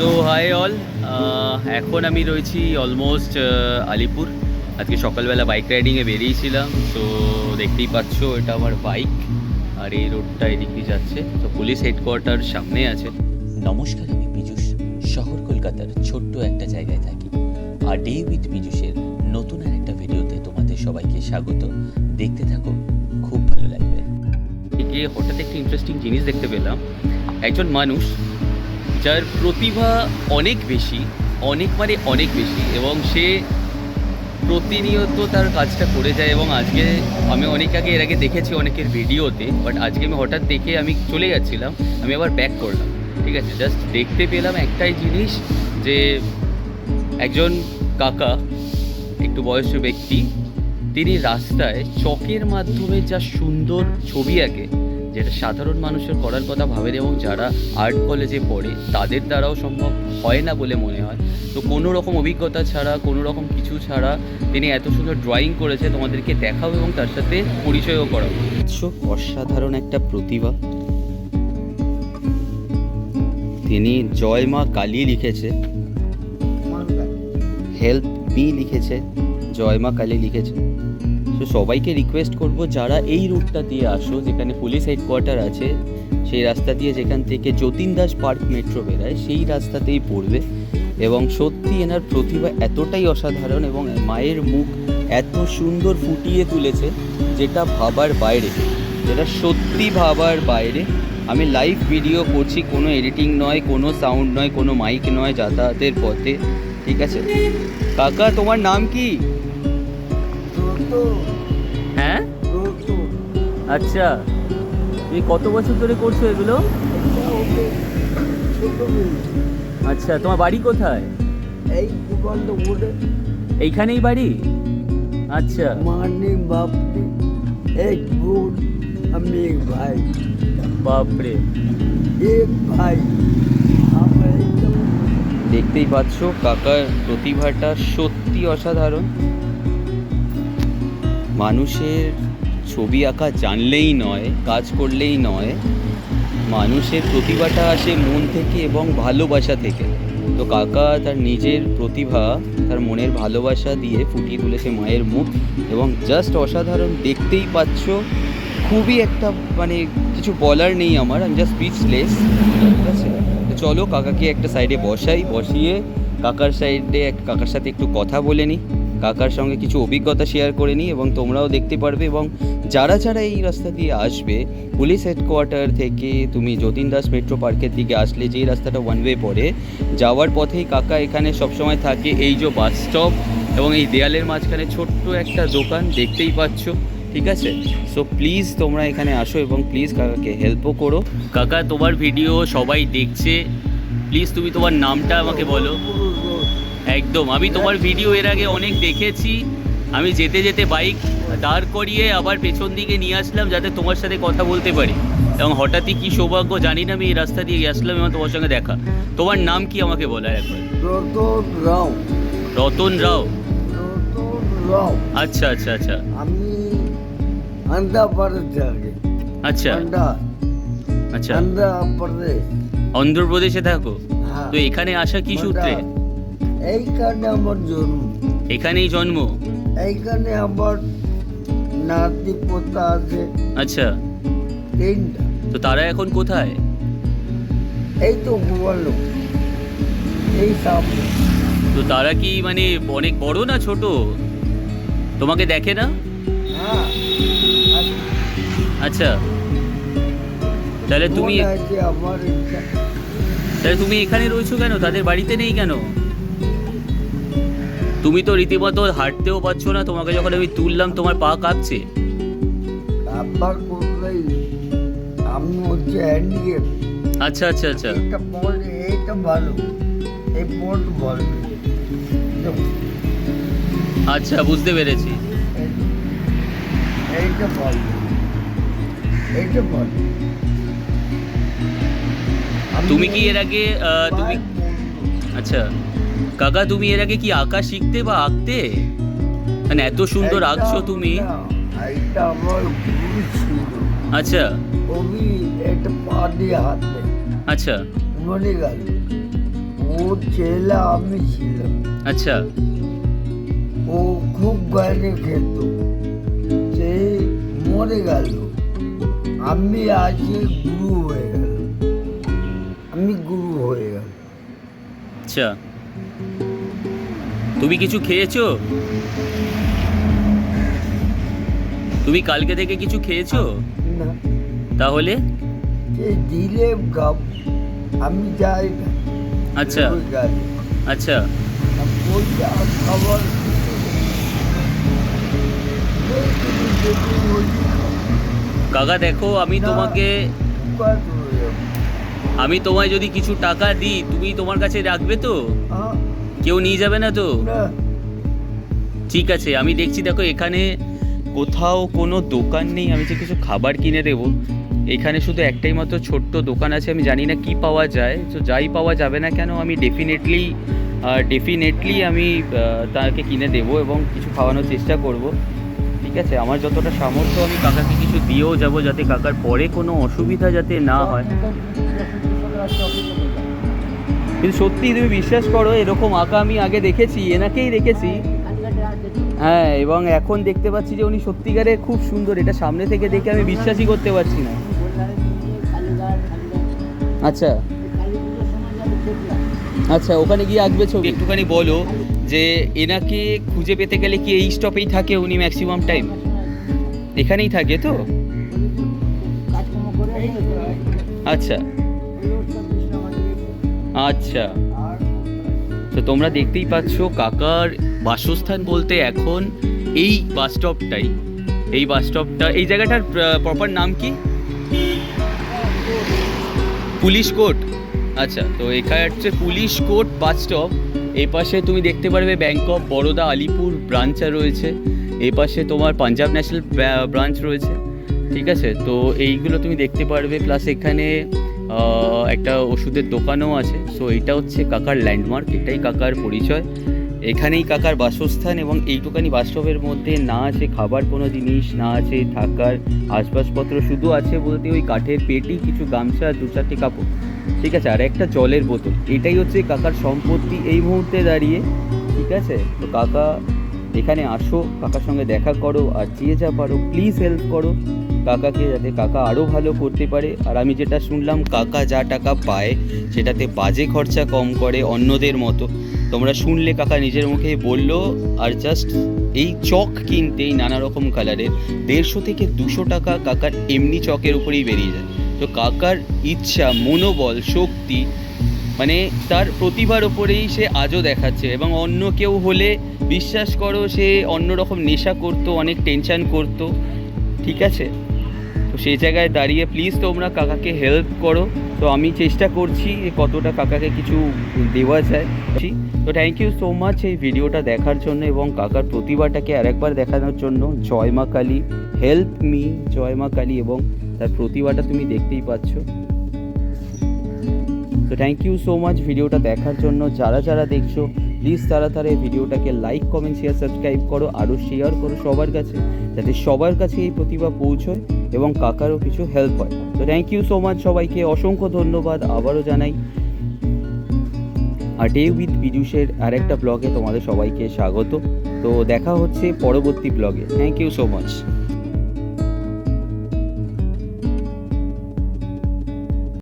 So high all এখন আমি রয়েছি অলমোস্ট আলিপুর। আজকে সকালবেলা বাইক রাইডিংয়ে বেরিয়েছিলাম। তো দেখতেই পাচ্ছ এটা আমার বাইক আর এই রোডটা এদিক দিয়ে যাচ্ছে। তো পুলিশ হেডকোয়ার্টার সামনে আছে। নমস্কার আমি পীযুষ। শহর কলকাতার ছোট্ট একটা জায়গায় থাকি। আর ডে উইথ পীযুষের নতুন আর একটা ভিডিওতে তোমাদের সবাইকে স্বাগত। দেখতে থাকো খুব ভালো লাগবে। হঠাৎ একটা ইন্টারেস্টিং জিনিস দেখতে পেলাম। একজন মানুষ যার প্রতিভা অনেক বেশি, অনেক মানে অনেক বেশি এবং সে প্রতিনিয়ত তার কাজটা করে যায় এবং আজকে আমি অনেক আগে, এর আগে দেখেছি অনেকের ভিডিওতে বাট আজকে আমি হঠাৎ দেখে আমি চলে যাচ্ছিলাম, আমি আবার ব্যাক করলাম, ঠিক আছে? জাস্ট দেখতে পেলাম একটাই জিনিস যে একজন কাকা, একটু বয়স্ক ব্যক্তি, তিনি রাস্তায় চকের মাধ্যমে যা সুন্দর ছবি আঁকে যেটা সাধারণ মানুষের করার কথা ভাবেন এবং যারা আর্ট কলেজে পড়ে তাদের দ্বারাও সম্ভব হয় না বলে মনে হয়। তো কোনো রকম অভিজ্ঞতা ছাড়া কোনো রকম কিছু ছাড়া তিনি এত সুন্দর ড্রয়িং করেছে তোমাদেরকে দেখাবো এবং তার সাথে পরিচয়ও করাবো। অসাধারণ একটা প্রতিভা। তিনি জয় মা কালী লিখেছে। হেল্প মি লিখেছে। জয় মা কালী লিখেছে। তো সবাইকে রিকোয়েস্ট করব, যারা এই রুটটা দিয়ে আসো, যেখানে পুলিশ হেডকোয়ার্টার আছে, সেই রাস্তা দিয়ে যেখান থেকে যতীন দাস পার্ক মেট্রো বেরায়, সেই রাস্তাতেই পড়বে। এবং সত্যি এনার প্রতিভা এতটাই অসাধারণ এবং মায়ের মুখ এত সুন্দর ফুটিয়ে তুলেছে, যেটা ভাবার বাইরে। যেটা সত্যি ভাবার বাইরে। আমি লাইভ ভিডিও করছি, কোনো এডিটিং নয়, কোনো সাউন্ড নয়, কোনো মাইক নয়, যাতায়াতের পথে, ঠিক আছে? কাকা, তোমার নাম কি? হ্যাঁ? আচ্ছা। তুমি কত বছর ধরে করছ এগুলো? আচ্ছা তোমার বাড়ি কোথায়? এই এইখানেই বাড়ি? আচ্ছা। মারনি বাপরে। এক বোন আমি এক ভাই বাপরে এক ভাই দেখতেই পাচ্ছ, কাকার প্রতিভাটা সত্যি অসাধারণ। মানুষের ছবি আঁকা জানলেই নয়, কাজ করলেই নয়। মানুষের প্রতিভাটা আসে মন থেকে এবং ভালোবাসা থেকে। তো কাকা তার নিজের প্রতিভা তার মনের ভালোবাসা দিয়ে ফুটিয়ে তুলেছে মায়ের মুখ এবং জাস্ট অসাধারণ দেখতেই পাচ্ছ, খুবই একটা মানে কিছু বলার নেই আমার আমি জাস্ট স্পিচলেস ঠিক আছে? তো চলো কাকাকে একটা সাইডে বসাই, বসিয়ে কাকার সাইডে কাকার সাথে একটু কথা বলে নিই। কাকার সঙ্গে কিছু অভিজ্ঞতা শেয়ার করে নিই এবং তোমরাও দেখতে পারবে এবং যারা যারা এই রাস্তা দিয়ে আসবে পুলিশ হেডকোয়ার্টার থেকে তুমি যতীন দাস মেট্রো পার্কের দিকে আসলে যেই রাস্তাটা ওয়ান ওয়ে পড়ে, যাওয়ার পথেই কাকা এখানে সবসময় থাকে এই যে বাস স্টপ এবং এই দেয়ালের মাঝখানে ছোট্ট একটা দোকান দেখতেই পাচ্ছ, ঠিক আছে? সো প্লিজ তোমরা এখানে আসো এবং প্লিজ কাকাকে হেল্পও করো। কাকা, তোমার ভিডিও সবাই দেখছে। প্লিজ তুমি তোমার নামটা আমাকে বলো। একদম। আমি তোমার ভিডিও এর আগে অনেক দেখেছি। আমি যেতে যেতে বাইক দাঁড় করিয়ে আবার পেছন দিকে নিয়ে আসলাম যাতে তোমার সাথে কথা বলতে পারি। এবং হঠাৎই কি সৌভাগ্য জানি না আমি এই রাস্তা দিয়ে আসলাম এবং তোমার সঙ্গে দেখা। তোমার নাম কি আমাকে বলো একবার? রতন রাও। রতন রাও? রাও। আচ্ছা আচ্ছা আচ্ছা। আমি আন্ধ্রপ্রদেশ থেকে আচ্ছা। আন্ধ্রা। আচ্ছা। আন্ধ্রপ্রদেশ অন্ধ্রপ্রদেশে থাকো? হ্যাঁ। তো এখানে আসা কি সূত্রে? এইখানে আমার জন্ম। এখানেই জন্ম? এইখানে আমার নাতি পোতা আছে। আচ্ছা। তিনটা। তো তারা এখন কোথায়? এই তো গোপাল এই সামনে। তো তারা কি মানে অনেক বড় না ছোট? তোমাকে দেখে না? হ্যাঁ আচ্ছা। তাহলে তুমি আমার তাহলে তুমি এখানে রয়েছো কেন? তাদের বাড়িতে নেই কেন? তুমি তো রীতিমতো হাঁটতেও পারছ না তোমাকে যখন আমি তুললাম তোমার পা কাঁপছে। আব্বা করলেই আমি হচ্ছে হ্যান্ডিক্যাপ আচ্ছা আচ্ছা আচ্ছা। এটা বল এইটা ভালো। এই বোর্ড ভালো আচ্ছা বুঝতে পেরেছি। এইটা ভালো এইটা ভালো তুমি কি এর আগে তুমি আচ্ছা। কাকা তুমি এর আগে কি আঁকা শিখতে বা আঁকতে? মানে এত সুন্দর আঁকছো তুমি। আমার আচ্ছা। ওই একটা পা দিয়ে হাতে আচ্ছা। মনে গেল ও ছেলে আমি ছিলাম। আচ্ছা। ও খুব সে মরে গেল। আমি আজকে গুরু হয়ে গেল আমি গুরু হয়ে গেল আচ্ছা। তুমি কিছু খেয়েছো? তুমি কালকে থেকে কিছু খেয়েছো? না। তাহলে? দিলে গাব আমি যাই না। আচ্ছা। ওই আচ্ছা। এই তুমি ওই কাকা দেখো আমি না। তোমাকে উপায় আমি তোমায় যদি কিছু টাকা দিই তুমি তোমার কাছে রাখবে তো? হ্যাঁ, কেউ নিয়ে যাবে না তো ঠিক আছে আমি দেখছি দেখো এখানে কোথাও কোনো দোকান নেই আমি যে কিছু খাবার কিনে দেবো এখানে শুধু একটাই মাত্র ছোট্ট দোকান আছে আমি জানি না কি পাওয়া যায় তো যাই পাওয়া যাবে না কেন আমি ডেফিনেটলি ডেফিনেটলি আমি তাকে কিনে দেবো এবং কিছু খাওয়ানোর চেষ্টা করব ঠিক আছে আমার যতটা সামর্থ্য আমি কাকাকে কিছু দিয়েও যাব যাতে কাকার পরে কোনো অসুবিধা যাতে না হয় কিন্তু সত্যি তুমি বিশ্বাস করো, এরকম আঁকা আমি আগে দেখেছি, এনাকেই দেখেছি। হ্যাঁ এবং এখন দেখতে পাচ্ছি যে উনি সত্যিকারে খুব সুন্দর, এটা সামনে থেকে দেখে আমি বিশ্বাসই করতে পারছি না। আচ্ছা। আচ্ছা ওখানে গিয়ে আঁকবে ছবি? একটুখানি বলো যে এনাকে খুঁজে পেতে গেলে কি এই স্টপেই থাকে উনি ম্যাক্সিমাম টাইম এখানেই থাকে তো? আচ্ছা। আচ্ছা। তো তোমরা দেখতেই পাচ্ছ কাকার বাসস্থান বলতে এখন এই বাস স্টপটাই এই বাস স্টপটা এই জায়গাটার প্রপার নাম কি? Police court. আচ্ছা তো এখানে হচ্ছে পুলিশ কোর্ট বাস স্টপ এই পাশে তুমি দেখতে পারবে bank of Baroda Alipore branch রয়েছে। এই পাশে তোমার পাঞ্জাব ন্যাশনাল ব্রাঞ্চ রয়েছে। ঠিক আছে? তো এইগুলো তুমি দেখতে পারবে। প্লাস এখানে একটা ওষুধের দোকানও আছে। সো এটা হচ্ছে কাকার ল্যান্ডমার্ক এটাই কাকার পরিচয়। এখানেই কাকার বাসস্থান এবং এইটুকানি বাস্তবের মধ্যে না আছে খাবার কোনো জিনিস, না আছে থাকার আসবাবপত্র, শুধু আছে বলতে ওই কাঠের পেটি, কিছু গামছা, দু চারটে কাপড়। ঠিক আছে? আর একটা জলের বোতল। এটাই হচ্ছে কাকার সম্পত্তি এই মুহূর্তে দাঁড়িয়ে। ঠিক আছে? তো কাকা, এখানে আসো, কাকার সঙ্গে দেখা করো, আর যে যা পারো প্লিজ হেল্প করো। কাকাকে যাতে কাকা আরও ভালো করতে পারে। আর আমি যেটা শুনলাম, কাকা যা টাকা পায়, সেটাতে বাজে খরচা কম করে অন্যদের মতো। তোমরা শুনলে কাকা নিজের মুখে বলল, আর জাস্ট এই চক কিনতেই নানা রকম কালারের দেড়শো থেকে দুশো টাকা কাকার এমনি চকের উপরেই বেরিয়ে যায়। তো কাকার ইচ্ছা, মনোবল, শক্তি মানে তার প্রতিভার ওপরেই সে আজও দেখাচ্ছে। এবং অন্য কেউ হলে বিশ্বাস করো, সে অন্যরকম নেশা করতো, অনেক টেনশন করতো। ঠিক আছে? তো সেই জায়গায় দাঁড়িয়ে প্লিজ তোমরা কাকাকে হেল্প করো। তো আমি চেষ্টা করছি কতটা কাকাকে কিছু দেওয়া যায়। তো থ্যাংক ইউ সো মাচ এই ভিডিওটা দেখার জন্য এবং কাকার প্রতিভাটাকে আরেকবার দেখানোর জন্য। জয় মা কালী হেল্প মি জয় মা কালী এবং তার প্রতিভাটা তুমি দেখতেই পাচ্ছ। তো থ্যাংক ইউ সো মাচ ভিডিওটা দেখার জন্য। যারা যারা দেখছ প্লিজ তারা ভিডিওটাকে লাইক কমেন্ট শেয়ার সাবস্ক্রাইব করো আরও শেয়ার করো সবার কাছে, যাতে সবার কাছে এই প্রতিভা পৌঁছয় এবং কাকারও কিছু হেল্প হয়। তো থ্যাংক ইউ সো মাচ সবাইকে, অসংখ্য ধন্যবাদ, আবারও জানাই। আর ডে উইথ বিজুষের আরেকটা ব্লগে তোমাদের সবাইকে স্বাগত। তো দেখা হচ্ছে পরবর্তী ব্লগে থ্যাংক ইউ সো মাচ